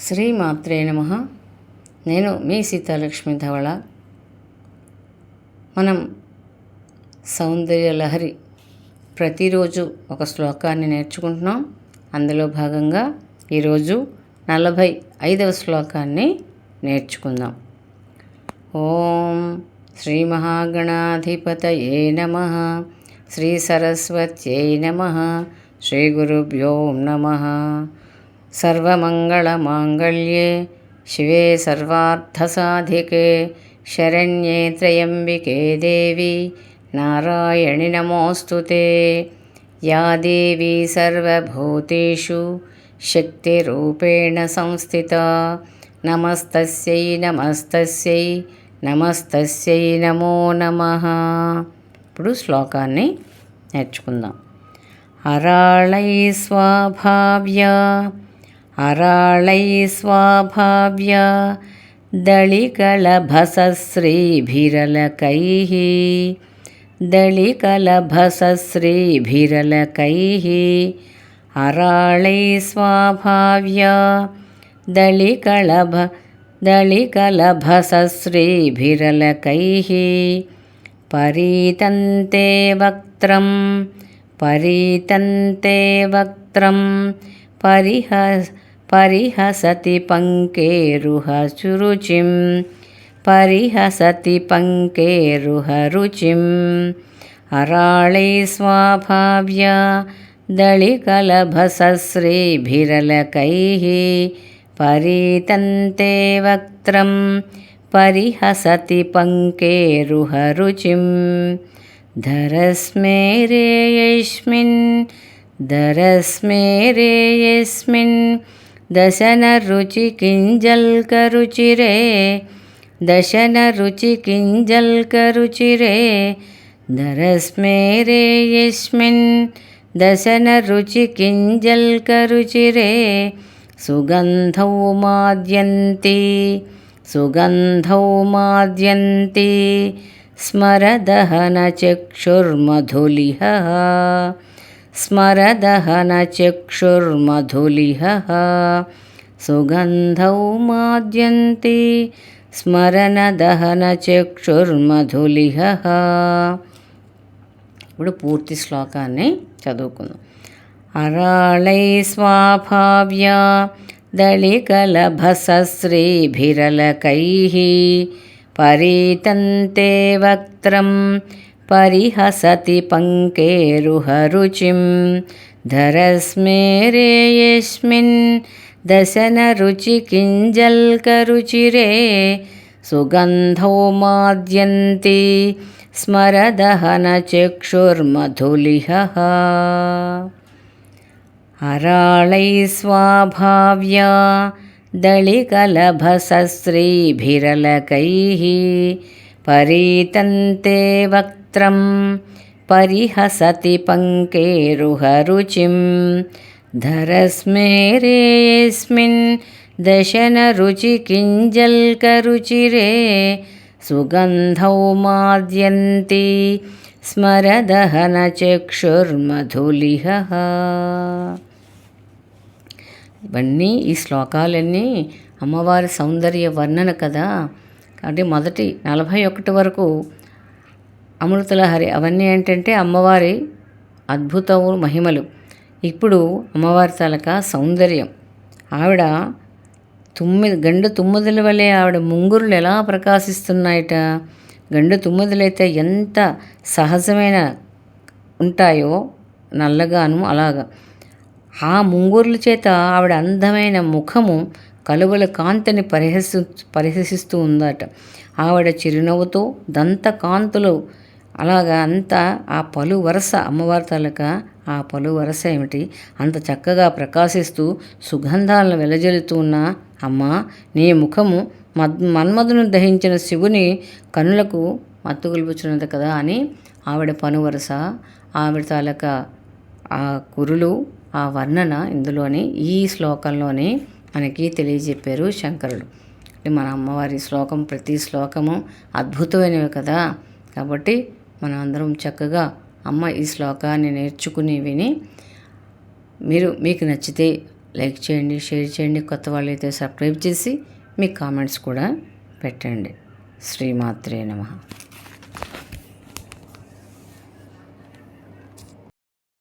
శ్రీమాత్రే నమ. నేను మీ సీతాలక్ష్మి ధవళ. మనం సౌందర్య లహరి ప్రతిరోజు ఒక శ్లోకాన్ని నేర్చుకుంటున్నాం. అందులో భాగంగా ఈరోజు నలభై ఐదవ శ్లోకాన్ని నేర్చుకుందాం. ఓం శ్రీ మహాగణాధిపతయే నమ. శ్రీ సరస్వత్యై నమ. శ్రీ గురుభ్యో నమ. सर्वमङ्गलमाङ्गल्ये शिवे सर्वार्थसाधिके शरण्ये त्र्यम्बिके देवी नारायणि नमोऽस्तु ते या देवी सर्वभूतेषु शक्तिरूपेण संस्थिता नमस्तस्यै నమస్తస్యై నమస్తస్యై నమో నమ ఇప్పుడు శ్లోకాన్ని నేర్చుకుందాం అరాళై స్వాభావ్య అరాళై స్వాభావ్య దళికలభసశ్రీభిరలకైः దళికలభసశ్రీభిరలకైः అరాళై స్వాభావ్య దళికళభ దళికలభసశ్రీభిరలకైः పరీతంతే వక్త్రం పరీతంతే వక్త్రం పరిహ పరిహసతి పంకేరుహ పంకేరుహసురుచిం పరిహసతి పంకేరుహ రుచిం అరాళై స్వాభావ్య దళికలభసశ్రీభిరలకై పరీతంతే వక్త్రం పరిహసతి దశన రుచి కింజల్కరుచిరే దశన రుచి కింజల్కరుచిరే దరస్మేరే యస్మిన్ దశన రుచి కింజల్కరుచిరే సుగంధౌ మాద్యంతి సుగంధౌ మాద్యంతి స్మరదహన చక్షుర్మధులిహ स्मरदहनचक्षुर्मधुलिहः सुगन्धौ माद्यन्ति స్మరణదహనచక్షుర్మధులిహ ఇప్పుడు పూర్తి శ్లోకాన్ని చదువుకుందాం అరాళై స్వాభావ్య దళికలభసశ్రీభిరలకైः పరీతంతే వక్త్రం परिहसति पङ्केरुहरुचिं धरस्मेरे यस्मिन् दशनरुचिकिञ्जल्करुचिरे सुगन्धौ माद्यन्ति स्मरदहनचक्षुर्मधुलिहः। अराळै स्वाभाव्या दलिकलभसस्त्रीभिरलकैः परीतन्ते वक् మిత్రం పరిహసతి పంకేరుహరుచిం. ధరస్మేరేస్మిన్ దశన రుచి కింజల్క రుచిరే సుగంధౌ మాద్యంతి స్మరదహన చక్షుర్మధులిహ ఇవన్నీ ఈ శ్లోకాలన్నీ అమ్మవారి సౌందర్య వర్ణన కదా. అంటే మొదటి నలభై ఒకటి వరకు అమృతలహరి అవన్నీ ఏంటంటే అమ్మవారి అద్భుతము మహిమలు. ఇప్పుడు అమ్మవారి తాలక సౌందర్యం. ఆవిడ తుమ్మిది గండు తుమ్ముదల వలె ఆవిడ ముంగురులు ఎలా ప్రకాశిస్తున్నాయట? గండు తుమ్ముదలైతే ఎంత సహజమైన ఉంటాయో నల్లగాను అలాగా. ఆ ముంగురుల చేత ఆవిడ అందమైన ముఖము కలువల కాంతిని పరిహసి పరిహసిస్తూ ఉందట. ఆవిడ చిరునవ్వుతో దంత కాంతులు అలాగా అంతా ఆ పలు వరస అమ్మవారి తాలూక ఆ పలు వరస ఏమిటి? అంత చక్కగా ప్రకాశిస్తూ సుగంధాలను వెలజల్లుతూ ఉన్న అమ్మ నీ ముఖము మద్ మన్మధును దహించిన శివుని కనులకు మత్తు గొలుపుచున్నది కదా అని ఆవిడ పను వరస ఆవిడ తాలూకా ఆ కురులు ఆ వర్ణన ఇందులోని ఈ శ్లోకంలోని మనకి తెలియజెప్పారు శంకరుడు. మన అమ్మవారి శ్లోకం ప్రతి శ్లోకము అద్భుతమైనవి కదా. కాబట్టి మనం అందరం చక్కగా అమ్మ ఈ శ్లోకాన్ని నేర్చుకుని విని మీరు మీకు నచ్చితే లైక్ చేయండి షేర్ చేయండి కొత్త వాళ్ళైతే సబ్స్క్రైబ్ చేసి మీ కామెంట్స్ కూడా పెట్టండి. శ్రీమాత్రే నమ.